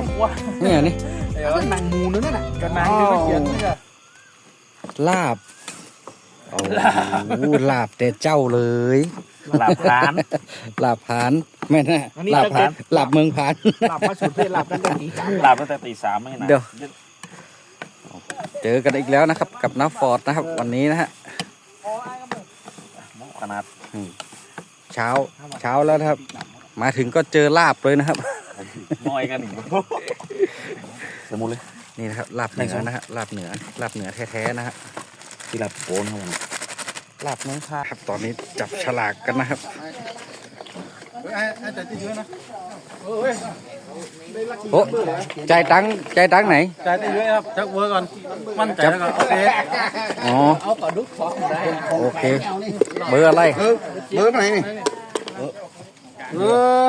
ซอยหัวเนี่ยนี่เดี๋ยวหนังหมูนั่นน่ะกันนางคือเขียนนี่อะลาบโอ้โหลาบแต่เจ้าเลยหลับร้านลาบผานแม่นนะลาบผานลาบเมืองผานหลับมาสุดเพศหลับกันตั้งตีสามหลับตั้งแต่ตีสามไม่นะเดี๋ยวเจอกันอีกแล้วนะครับ กับน้าฟอร์ดนะครับ วันนี้นะฮะขนาดเช้าเช้าแล้วนะครับ มาถึงก็เจอลาบเลยนะครับ น้อยกันอีกสมุนเลยนี่นะครับลาบเหนือนะฮะลาบเหนือลาบเหนือแท้ๆนะฮะที่หลับโกนครับผมลาบเมืองผานครับตอนนี้จับฉลากกันนะครับโอ้ใจายตังค์ใจายตังค์ไหนจ่ายได้เยอะครับจักเวอร์ก่อนมั่นใจแล้วก็โอเคอ๋อเอากระดุกของได้โอเคเบอร์อะไรเบอร์ไหนนี่เออ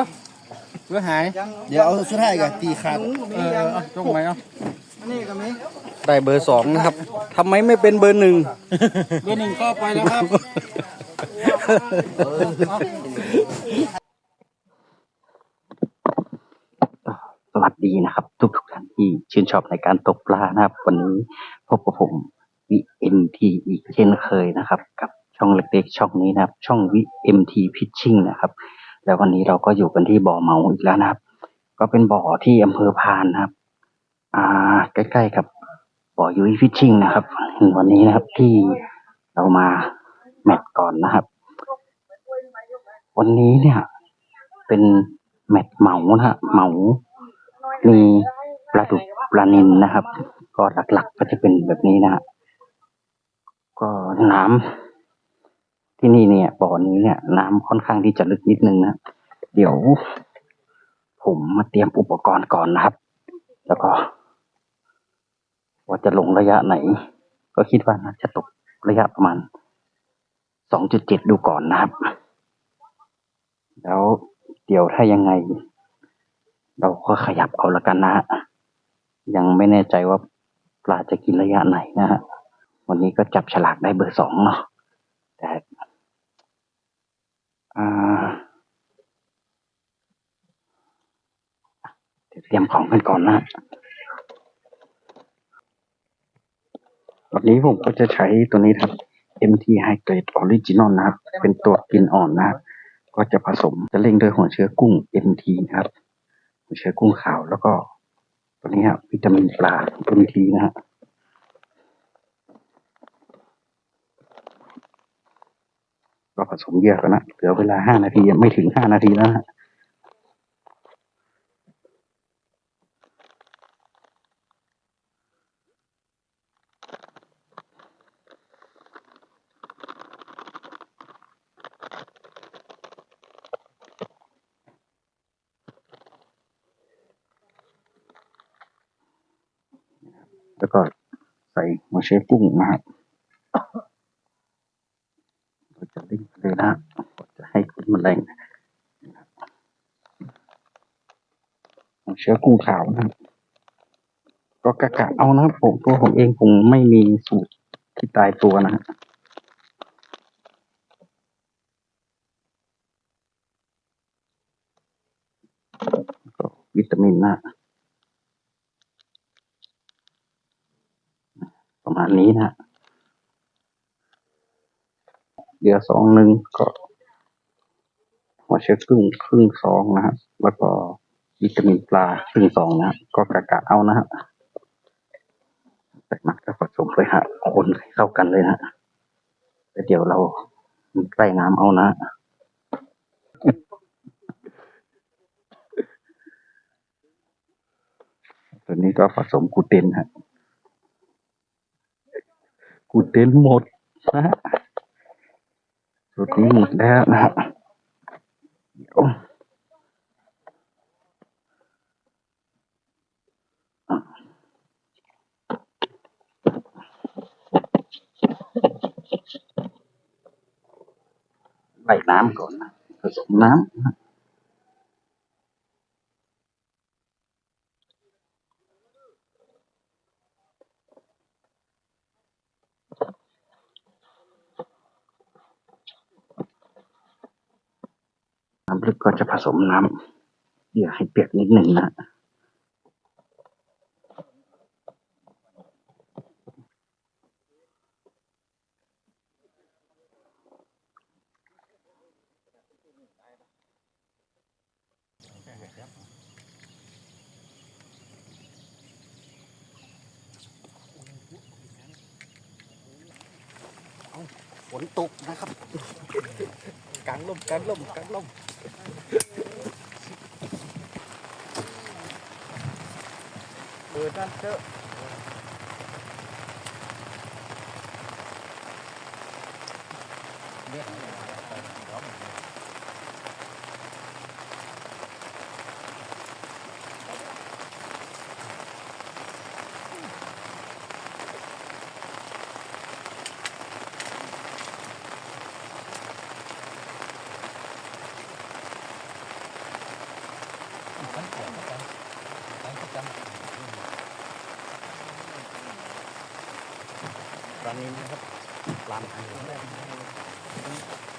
เพื่อหาย เดี๋ยวเอาสุดท้ายกันตีขาดเออเอาจงไหมเอานี่ก็มีได้เบอร์สองนะครับทำไมไม่เป็นเบอร์หนึ่ง เบอร์หนึ่งก็ไปแล้วครับ สวัสดีนะครับ ทุกทุกๆท่านที่ชื่นชอบในการตกปลานะครับ วันนี้พบกับผมวิ MT อีกเช่นเคยนะครับ กับช่องเล็กๆช่องนี้นะครับ ช่องวิ MT Pitching นะครับ แล้ววันนี้เราก็อยู่กันที่บ่อเหมาอีกแล้วนะครับ ก็เป็นบ่อที่อำเภอพานนะครับ อ่า ใกล้ๆกับบ่อยุ้ยฟิชชิ่งนะครับ วันนี้นะครับที่เรามาแมตช์ก่อนนะครับ วันนี้เนี่ย เป็นแมตช์เหมานะฮะเหมามีปลาดุกปลานินนะครับ ก็หลักๆก็จะเป็นแบบนี้นะฮะก็น้ำ ที่นี่เนี่ยบ่อนี้เนี่ย น้ำค่อนข้างที่จะลึกนิดนึงนะเดี๋ยว ผมมาเตรียมอุปกรณ์ก่อนนะครับ แล้วก็ ว่าจะลงระยะไหน ก็คิดว่าน่าจะตกระยะประมาณสองจุดเจ็ดดูก่อนนะครับ แล้วเดี๋ยวถ้ายังไง เราก็ขยับเอาละกันนะฮะยังไม่แน่ใจว่าปลาจะกินระยะไหนนะฮะวันนี้ก็จับฉลากได้เบอร์สองเนาะแต่ เดี๋ยวเตรียมของกันก่อนนะฮะวันนี้ผมก็จะใช้ตัวนี้ครับ MT Hydrate Original นะครับ เป็นตัวกินอ่อนนะครับ ก็จะผสมจะเร่งด้วยหัวเชื้อกุ้ง MT นะครับ หัวเชื้อกุ้งขาวแล้วก็ตัวนี้ครับวิตามินปลา MT นะฮะ ก็ผสมเยอะกันนะ เหลือเวลาห้านาทียังไม่ถึงห้านาทีแล้วนะแล้วก็ใส่หัวเชื้อกุ้งนะครับก็จะเร่งไปเลยนะฮะก็จะให้ขึ้น แมลงเชื้อกุ้งขาวนะครับก็กะกะเอานะครับผมตัวผมเองผมไม่มีสูตรที่ตายตัวนะฮะวิตามินนะประมาณนี้นะเดือสองหนึ่งก็ หัวเชื้อครึ่งครึ่งสองนะฮะแล้วก็วิตามินปลาครึ่งสองนะก็กะกะเอานะฮะแต่มักจะผสมเลยฮะคนเข้ากันเลยฮะแล้วเดี๋ยวเราใส่น้ำเอานะตัวนี้ก็ผสมกูเตนฮะกูเตนหมดนะฮะสุดนี้หมดแล้วนะฮะ เดี๋ยวใส่น้ น้ำลึกก็จะผสมน้ำอย่อให้เปียกนิดหนึ่งนะฝนตกนะครับกลางลมกลางลมกลางลม เปิดนั่นเถอะร้านนี้นะครับลามทางแรเ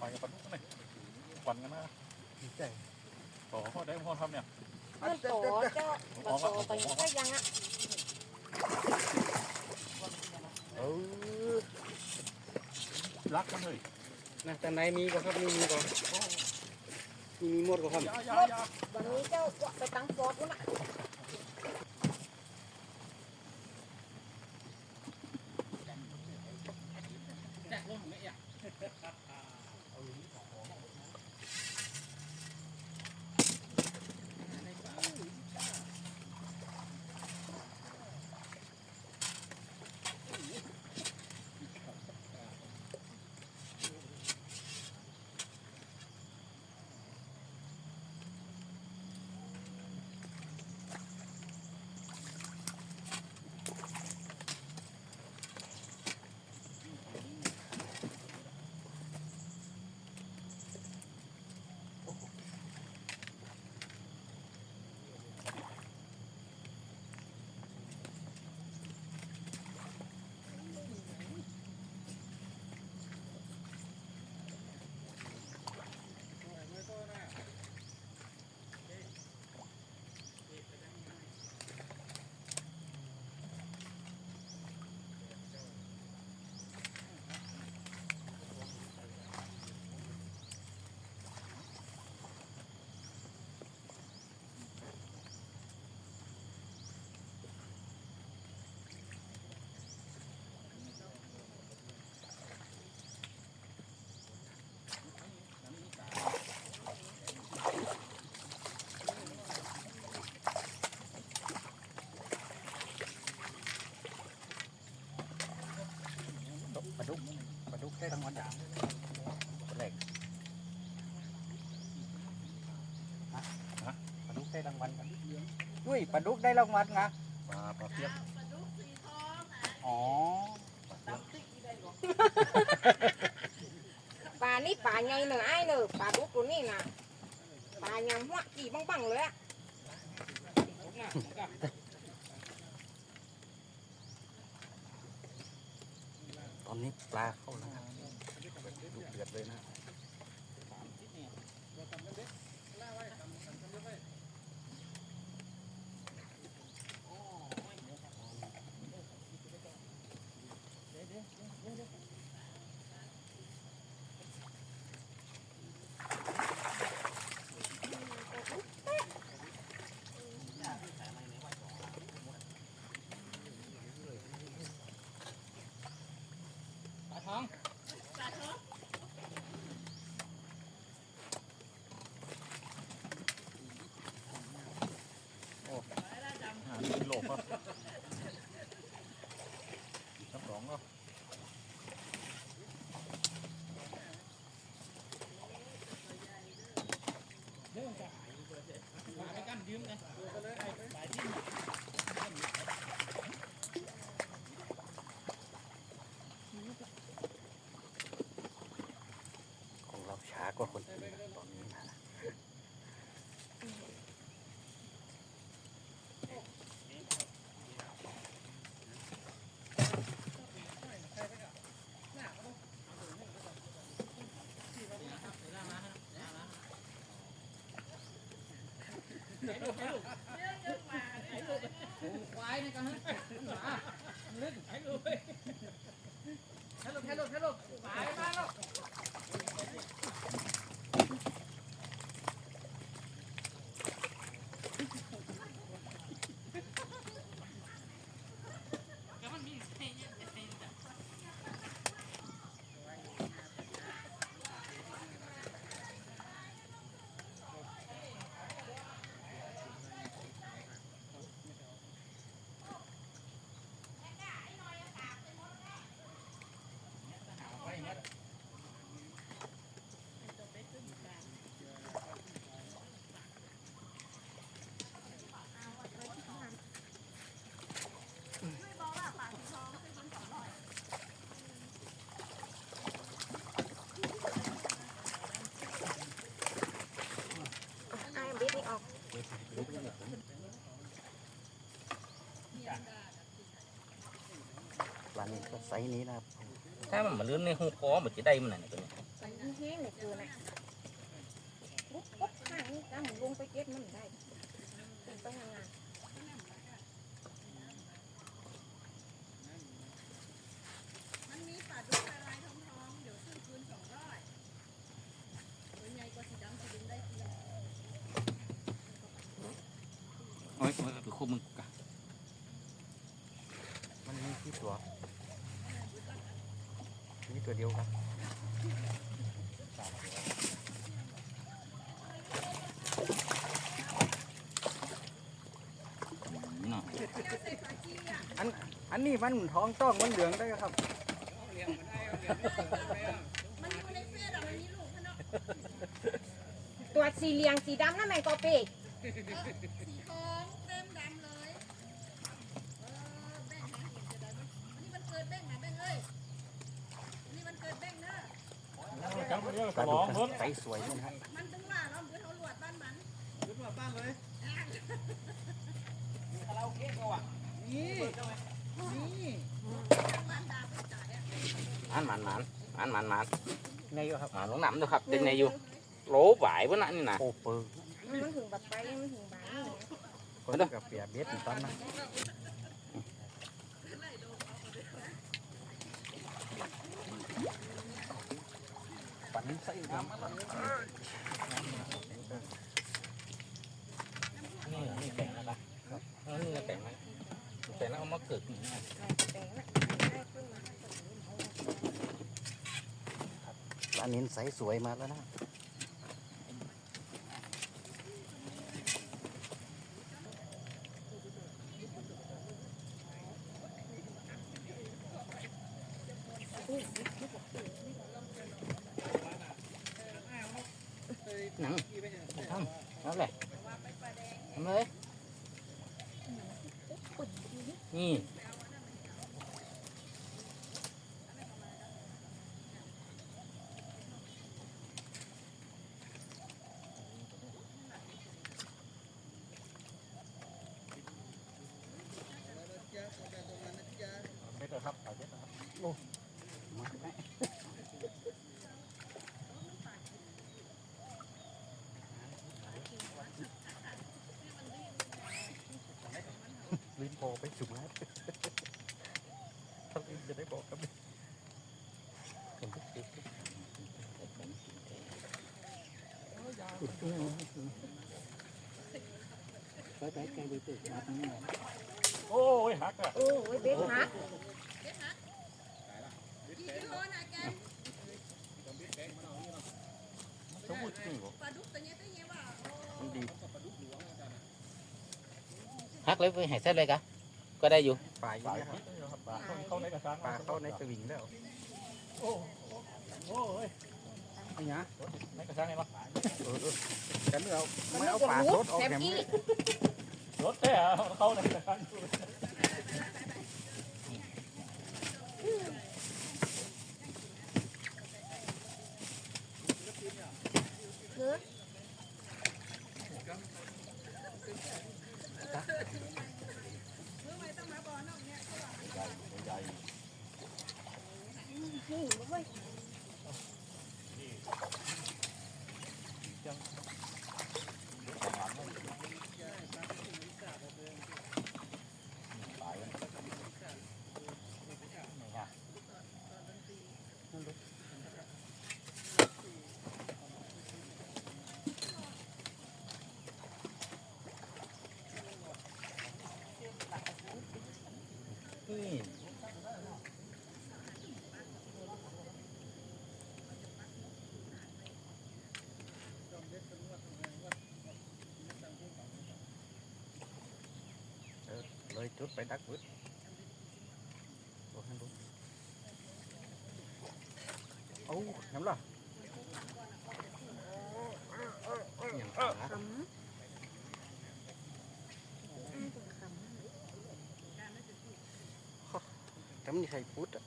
ไปกับปลาดุกนี่ควันกันนะต่อเขาได้พอทำเนี่ยมันโตเจ้ามันโตไปก็ยังอะเออรักมันเลยนะแต่ไหนมีก็ครับมีมีก็มีมีหมดก็ครับยายาวันนี้เจ้าไปตั้งโฟดนะ ปลาดุกได้รางวัลนะปลาปลาเพียบอ๋อปลานี่ปลาไงเนอะไอ้เนอะปลาดุกตัวนี้นะปลายำหัวกี่บังบังเลยอะ ตอนนี้ปลาเข้าแล้วครับดุเดือดเลยนะ ห้ ว่าคนอื่นตอนนี้นะควายกันฮะหมาเล่นไอ้ลูกไอ้ลูกไอ้ลูก ไซส์นี้นะครับ ถ้ามันมาเลื่อนในหูคอมันจะได้มันไหนตัวนี้มันแห้งเนี่ยคือน่ะปุ๊บปุ๊บข้างนี้ถ้ามันลงไปเก็บมันได้เป็นไปทางงาน มันมีปลาดุกปลาลายทองทองๆเดี๋ยวซื้อคืนสองร้อยตัวใหญ่กว่าสีดำสีดึงได้ทีละ โอ้ยมันคือคู่มึงกะ มันมีที่ตัวมีตัว เดียวครับนี่เนาะอันนี้มันท้องต้องมันเหลืองได้ครับ มันอยู่ในเฟซอะมันมีลูกมันเนาะตัวสีเหลียงสีดำนั่นแมงกอปีก สีทองเต็มดำเลย เออแบ่งนะเห็นจะได้มั้ยอันนี้มันเกิดแบ่งนะแบ่งเอ้ยอันนี้มันเกิดแบ่งเนอะ จังเรื่อง ป ส ลา ม ดุ อก ง ก็ เพิ่น ไซ ส์สวยด้วยนะครับมันถึงว่าเราเดือดเอาหลวดบ้านมันขึ้นมาบ้านเลยนี่นี่บ้านดาบจ่ายอะอ่านมันมันอ่านมันมันไงอยู่ครับอ่านลงน้ำด้วยครับเป็นไงอยู่โหลหวายพวกนั้นนี่นะโอเปอร์มันถึงแบบไปมันถึงบานนี่นะคนกับเปียเบ็ดอีกตอนนะปัน นี่นี่แข็งแล้วปะนี่แต่งแล้วแต่งแล้วเอามาเกิดนี่นะแต่งน่ะได้ขึ้นมาปลาเน้นไซส์สวยมาแล้วนะ หนังทำแล้วแหละทำเลยนี่ ไม่เถอะครับเอาเยอะนะครับ ลิ้นโพไปสุกแล้วทำลิ้นจะได้บอกครับไปไปไกลไปตึกมาตรงนี้หน่อยโอ้ยหักอะโอ้ยเบ็ดฮักกี่กิโลนะแกสมมตินี่บอกปลาดุกตัวเนี้ยตัวเนี้ยว่ามันดีฮักเลยไปหายเส้นเลยกะ ก็ได้อยู่ปลาเยปลาอะครับปลาเข้าในกระชังปลาเข้าในสวิงแล้วโอ้โอ้ยไอ้หยาในกระชังไงวะเออเออกันเอามันไม่นึกเอาว่าปากหูรถออกแซมแหมกี้รถแต่เข้าในกระชัง เลยจุดไปดักวึดโอ้ให้ดูเอาเห็นล่ะ อย่างขา ขำอ้าวข แต่ไม่มีใครพูดอะ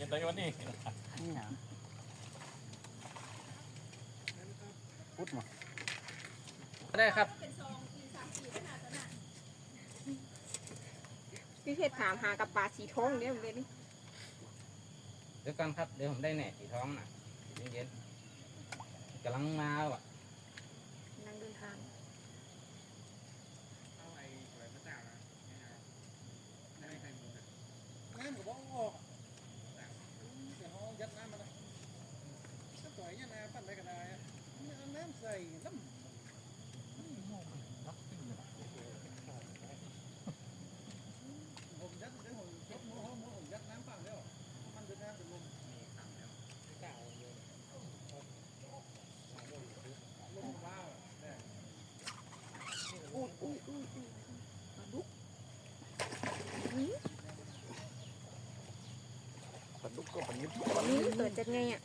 ย่างจะได้วะนี่นี่หยังพุทธมาได้ครับพี่เพชรถามหากับปลาสีทองเนี่ยเลยนี่เดี๋ยวกันครับ เดี๋ยวผมได้แหน่สีท้องน่ะเย็นๆกำลังมาว่ะ นั่งเดินทาง น้ำก็บอกออกเดี๋ยวเขายัดน้ำมาเลยถ้าปล่อยยัดน้ำปั้นได้ก็ได้อะเอาน้ำใส่น้ำผมยัดเดี๋ยวผมยกมือเขามือผมยัดน้ำปั้นแล้วมันจะน้ำจะลงลงว้าวเนี่ย อุ้ยอุ้ยอุ้ยอุ้ยปลาดุกนี่ ปลาดุกก็ปลา นิดนี่เกิดจากไงอะ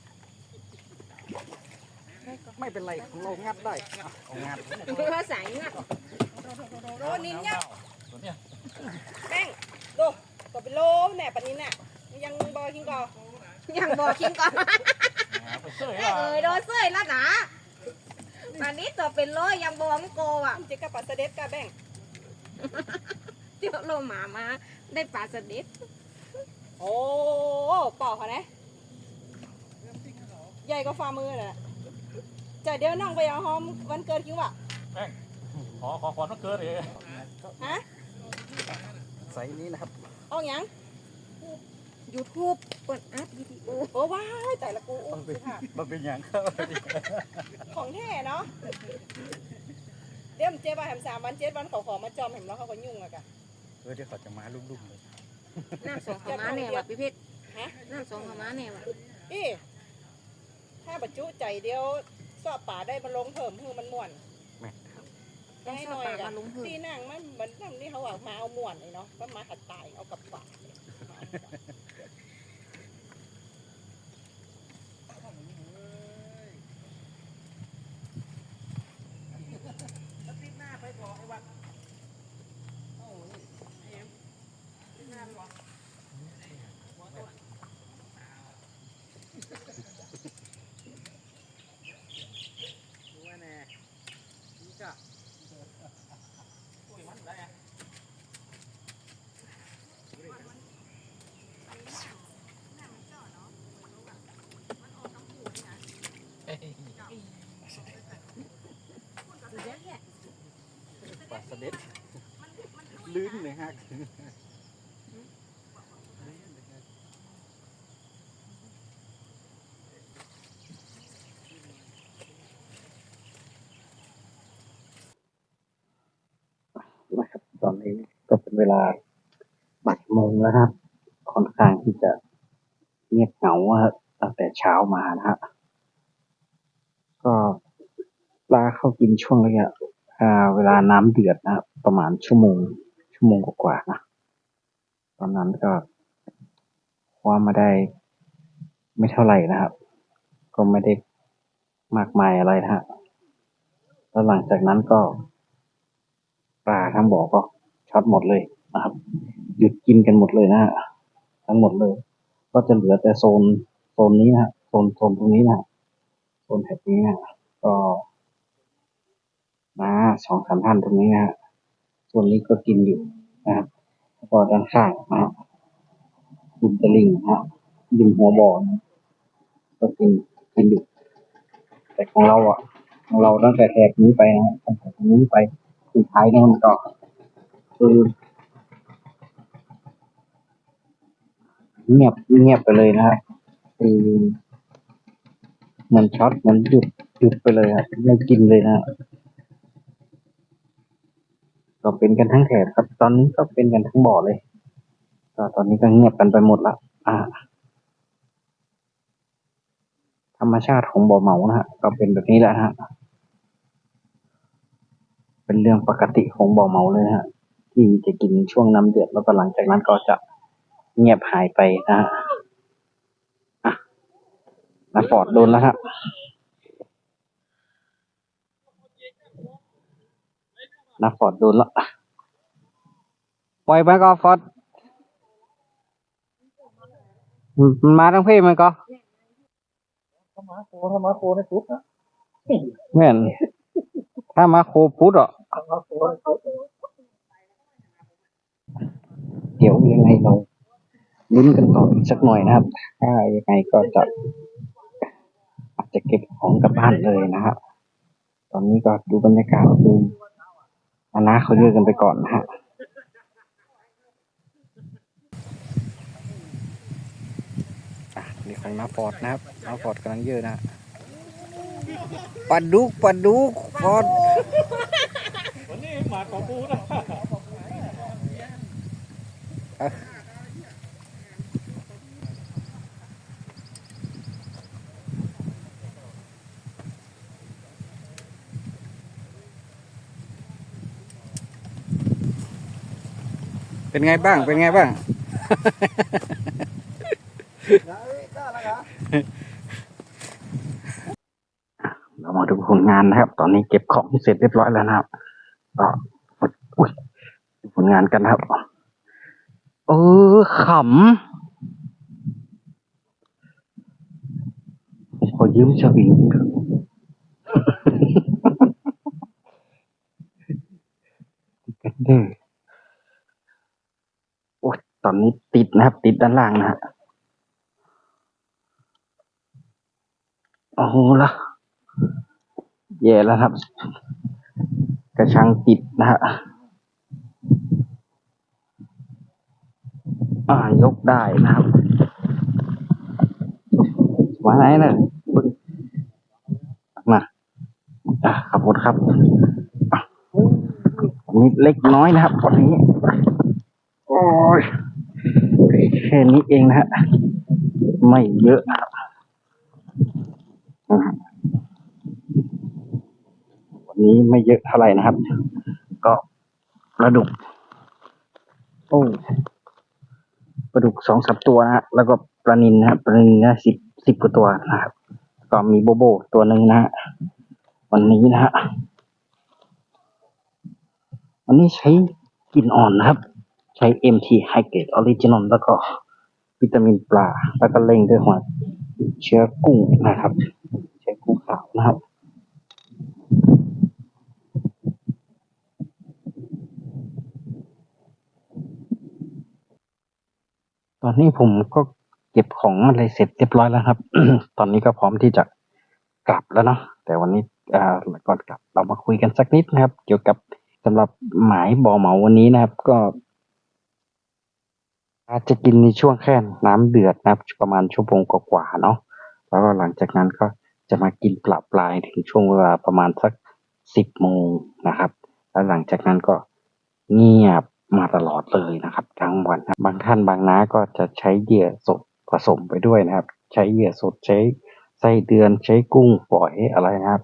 ได้ก็ไม่เป็นไรของเรางัดได้อะเอางัดเพื่อสายเงาโลนินเนี่ยตัวเนี้ยแป้งโลก็เป็นโลแหน่ปานนี้น่ะยังบอกินก่อยังบอกคิงก่อนหาไปเสยเอ้ว่ะยโดนเสื้อแล้วนะตอนนี้ตัวเป็นโลยังบอมโกอะเจ๊กับปัสเด็ดกับแป้งเจ้าโลหมามาได้ปลาสลิดโอ้ปอกเขานะใหญ่ก็ฝ่ามือน่ะจะเดี๋ยวน้องไปเอาหอมวันเกิดคิวอะขอขอความต้องเกิดเลยฮะใส่นี้นะครับเอาหยังยูทูบเปิดอัพวิดีโอโอ้ว้ายแต่ละกูอุ๊ยค่ะมันเป็นอย่างครับของแท้เนาะเดี๋ยวมันเจ๊ไปแหมสามวันเจ็ดวันเขาขอมาจอมเห็นแล้วเขาก็ยุ่งอะกะเออเดี๋ยวเขาจะมาลุ่มๆเลย น้ำสองขาวม้าแน่ว่ะพี่เพชรฮะน้ำสองขาวม้าแน่ว่ะอีถ้าบรรจุใจเดียวสอบป่าได้มาลงเพิ่มคือมันม่วนต้องให้ชหอบน่อยปลากัมานลงพื้นที่นั่งมันเหมือนนั่งนี่เขาว่ามาเอาม่วนเลยเนาะก็มาหัดตายเอากับปาก ดูเด้อเนี่ยปลาสเด็ดลื่นเลยฮะ นะครับ ตอนนี้ก็ เวลาบ่ายโมงแล้วครับ ค่อนข้างที่จะเงียบเหงาตั้งแต่เช้ามานะฮะก็ปลาเข้ากินช่วงระยะเวลาน้ำเดือดนะครับประมาณชั่วโมง ชั่วโมงกว่าๆนะตอนนั้นก็ว่ามาได้ไม่เท่าไหร่นะครับ ก็ไม่ได้มากมายอะไรนะฮะแล้วหลังจากนั้นก็ปลาทั้งบ่อก็ ช็อตหมดเลยนะครับ หยุดกินกันหมดเลยนะฮะทั้งหมดเลย ก็จะเหลือแต่โซนโซนนี้นะฮะโซนโซนตรงนี้นะฮะโซนแถบนี้นะก็มาสองสามท่านตรงนี้นะฮะส่วนนี้ก็กินอยู่นะครับแล้วก็ด้านข้างนะฮะริมตลิ่งนะฮะริมหัวบ่อนะก็กินกินอยู่แต่ของเราอะของเราตั้งแต่แถบนี้ไปนะฮะตั้งแต่ตรงนี้ไปสุดท้ายนี่นก็ คือเงียบเงียบไปเลยนะฮะคือมันช็อตมันหยุดหยุดไปเลยครับไม่กินเลยนะฮะก็เป็นกันทั้งแถบครับ ตอนนี้ก็เป็นกันทั้งบ่อเลยก็ตอนนี้ก็เงียบกันไปหมดละอ่า ธรรมชาติของบ่อเหมานะฮะก็เป็นแบบนี้แหละฮะเป็นเรื่องปกติของบ่อเหมาเลยฮะ ที่จะกินช่วงน้ำเดือดแล้วก็หลังจากนั้นก็จะเงียบหายไปนะฮะอะนาฟอร์ดโดนแล้วฮะนาฟอร์ดโดนแล้วปล่อยไปก็ฟอร์ดมันมาทั้งเพศมันก็ถ้ามาโคถ้ามาโคในปุ๊บนะแม่นถ้ามาโคพุทธอะถ้ามาโคในปุ๊บ เดี๋ยวยังไงเราลุ้นกันต่ออีกสักหน่อยนะครับ ถ้ายังไงก็จะอาจจะเก็บของกลับบ้านเลยนะครับ ตอนนี้ก็ดูบรรยากาศดูอานาเขาเยอะกันไปก่อนนะฮะอะนี่ของน้าฟอร์ดนะครับน้าฟอร์ดกำลังเยอะนะฮะปลาดุกปลาดุกฟอร์ดวันนี้หมาของกูนะ เป็นไงบ้าง เป็นไงบ้าง เรามาดูผลงานนะครับ ตอนนี้เก็บของที่เสร็จเรียบร้อยแล้วนะครับก็อุ้ยดูผลงานกันนะครับ เออขำผมขอยืมสวิงกันเด้อโอ้ยตอนนี้ติดนะครับ ติดด้านล่างนะฮะโอ้โหละแย่แล้วครับ กระชังติดนะฮะ อ่ายกได้นะครับมาไหนน่ะบึ้งมาอะขอบคุณครับอะนิดเล็กน้อยนะครับวันนี้ โอ้ยแค่นี้เองนะฮะไม่เยอะนะครับอ่าวันนี้ไม่เยอะเท่าไหร่นะครับ ก็ปลาดุกโอ้ป ลาดุกสองสามตัวนะฮะแล้วก็ปลานินนะครับปลานินนะสิบสิบกว่าตัวนะครับ ก็มีโบโบตัวหนึ่งนะฮะวันนี้นะฮะวันนี้ใช้กลินอ่อนนะครับ ใช้ MT High Grade Original แล้วก็วิตามินปลา แล้วก็เล่งด้วยหัวเชื้อกุ้งนะครับ เชื้อกุ้งขาวนะครับ ต อนนี้ผมก็เก็บของอะไรเสร็จเรียบร้อยแล้วครับ ตอนนี้ก็พร้อมที่จะกลับแล้วเนาะแต่วันนี้อ่าก่อนกลับเรามาคุยกันสักนิดนะครับ เกี่ยวกับสำหรับหมายบ่อเหมาวันนี้นะครับ ก็อาจจะกินในช่วงแค่น้ำเดือดนะครับ ประมาณชั่วโมงกว่าๆเนาะแล้วก็หลังจากนั้นก็จะมากินปลาปลายถึงช่วงเวลาประมาณสักสิบโมงนะครับ แล้วหลังจากนั้นก็เงียบ มาตลอดเลยนะครับกลางวันบางท่านบางน้าก็จะใช้เหยื่อสดผสมไปด้วยนะครับ ใช้เหยื่อสดใช้ไส้เดือนใช้กุ้งฝอยอะไรนะครับ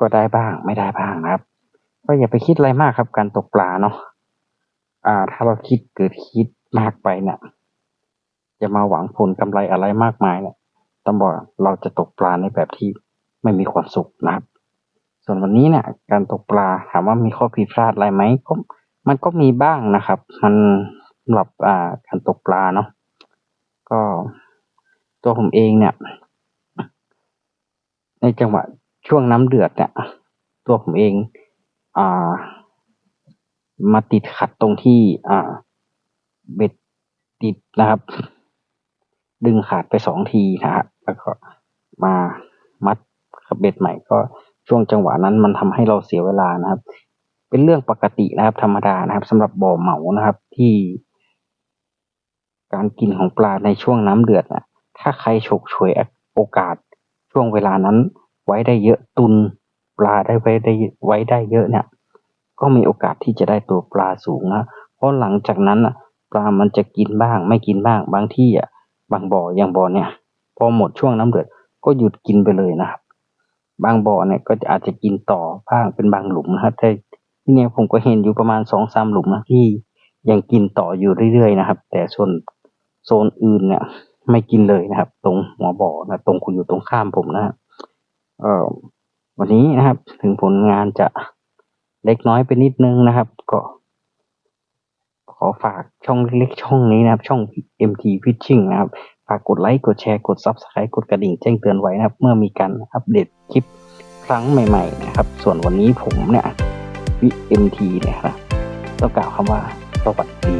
ก็ได้บ้างไม่ได้บ้างนะครับ ก็อย่าไปคิดอะไรมากครับการตกปลาเนาะอ่า ถ้าเราคิดเกิดคิดมากไปเนี่ยจะมาหวังผลกำไรอะไรมากมายเนี่ยต้องบอกเราจะตกปลาในแบบที่ไม่มีความสุขนะครับ ส่วนวันนี้เนี่ยการตกปลาถามว่ามีข้อผิดพลาดอะไรไหมก็ มันก็มีบ้างนะครับ มันสำหรับอ่าการตกปลาเนาะก็ตัวผมเองเนี่ย ในจังหวะช่วงน้ำเดือดเนี่ย ตัวผมเอง อ่า มาติดขัดตรงที่ อ่า เบ็ดติดนะครับ ดึงขาดไปสองทีนะฮะแล้วก็มามัดกับเบ็ดใหม่ก็ช่วงจังหวะนั้นมันทำให้เราเสียเวลานะครับ เป็นเรื่องปกตินะครับ ธรรมดานะครับสำหรับบ่อเหมานะครับ ที่การกินของปลาในช่วงน้ำเดือดนะถ้าใครฉกฉวยโอกาสช่วงเวลานั้น ไว้ได้เยอะตุนปลาได้ไว้ได้ไว้ได้เยอะเนี่ย ก็มีโอกาสที่จะได้ตัวปลาสูงนะเพราะหลังจากนั้นอะปลามันจะกินบ้าง ไม่กินบ้าง บางที่อะบางบ่ออย่างบ่อเนี่ย พอหมดช่วงน้ำเดือดก็หยุดกินไปเลยนะครับ บางบ่อเนี่ยก็อาจจะกินต่อบ้างเป็นบางหลุมนะครับแต่ ที่เนี่ยผมก็เห็นอยู่ประมาณสองสามหลุมนะที่ยังกินต่ออยู่เรื่อยๆนะครับ แต่ส่วนโซนอื่นเนี่ยไม่กินเลยนะครับ ตรงหัวบ่อนะตรงคุณอยู่ตรงข้ามผมนะเออวันนี้นะครับ ถึงผลงานจะเล็กน้อยไปนิดนึงนะครับ ก็ ขอฝากช่องเล็กๆช่องนี้นะครับ ช่อง MT Fishing นะครับ ฝากกดไลค์กดแชร์กด Subscribe กดกระดิ่งแจ้งเตือนไว้นะครับ เมื่อมีการอัปเดตคลิปครั้งใหม่ ๆ นะครับ ส่วนวันนี้ผมเนี่ย VMT เนี่ยครับต้องกล่าวคำว่าสวัสดี